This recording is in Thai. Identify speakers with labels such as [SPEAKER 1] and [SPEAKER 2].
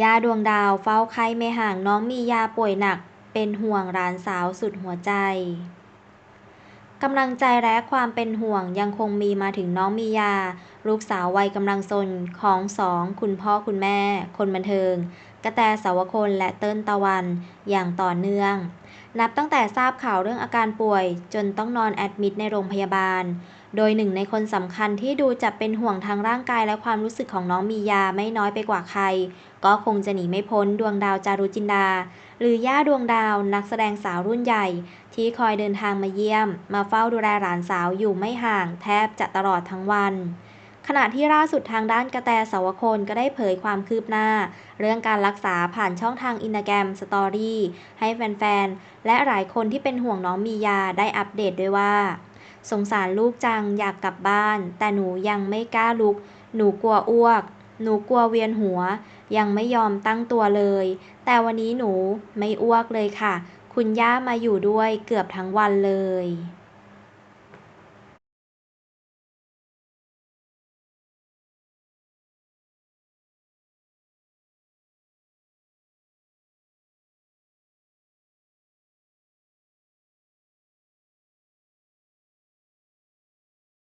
[SPEAKER 1] ย่าดวงดาวเฝ้าไข้ไม่ห่างน้องมียาป่วยหนัก เป็นห่วงหลานสาวสุดหัวใจกำลังใจและความเป็นห่วงยังคงมีมาถึงน้องมียา ลูกสาววัยกำลังซนของสองคุณพ่อคุณแม่ คนบันเทิง กระแตสาวคนและเติ้ลตะวันอย่างต่อเนื่อง นับตั้งแต่ทราบข่าวเรื่องอาการป่วย จนต้องนอนแอดมิดในโรงพยาบาล โดยหนึ่งในคนสำคัญที่ดูจะเป็นห่วงทางร่างกายและความรู้สึกของน้องมียาไม่น้อยไปกว่าใคร ก็คงจะหนีไม่พ้นดวงดาวจารุจินดา หรือย่าดวงดาวนักแสดงสาวรุ่นใหญ่ ที่คอยเดินทางมาเยี่ยม มาเฝ้าดูแลหลานสาวอยู่ไม่ห่าง แทบจะตลอดทั้งวันขณะที่ล่าสุดทางด้านกระแตสาวคนก็ได้เผยความคืบหน้า เรื่องการรักษาผ่านช่องทางอินสตาแกรมสตอรี่ให้แฟนๆ และหลายคนที่เป็นห่วงน้องมียาได้อัปเดตด้วยว่า สงสารลูกจังอยากกลับบ้าน แต่หนูยังไม่กล้าลุก หนูกลัวอ้วก หนูกลัวเวียนหัว ยังไม่ยอมตั้งตัวเลย แต่วันนี้หนูไม่อ้วกเลยค่ะ คุณย่ามาอยู่ด้วยเกือบทั้งวันเลย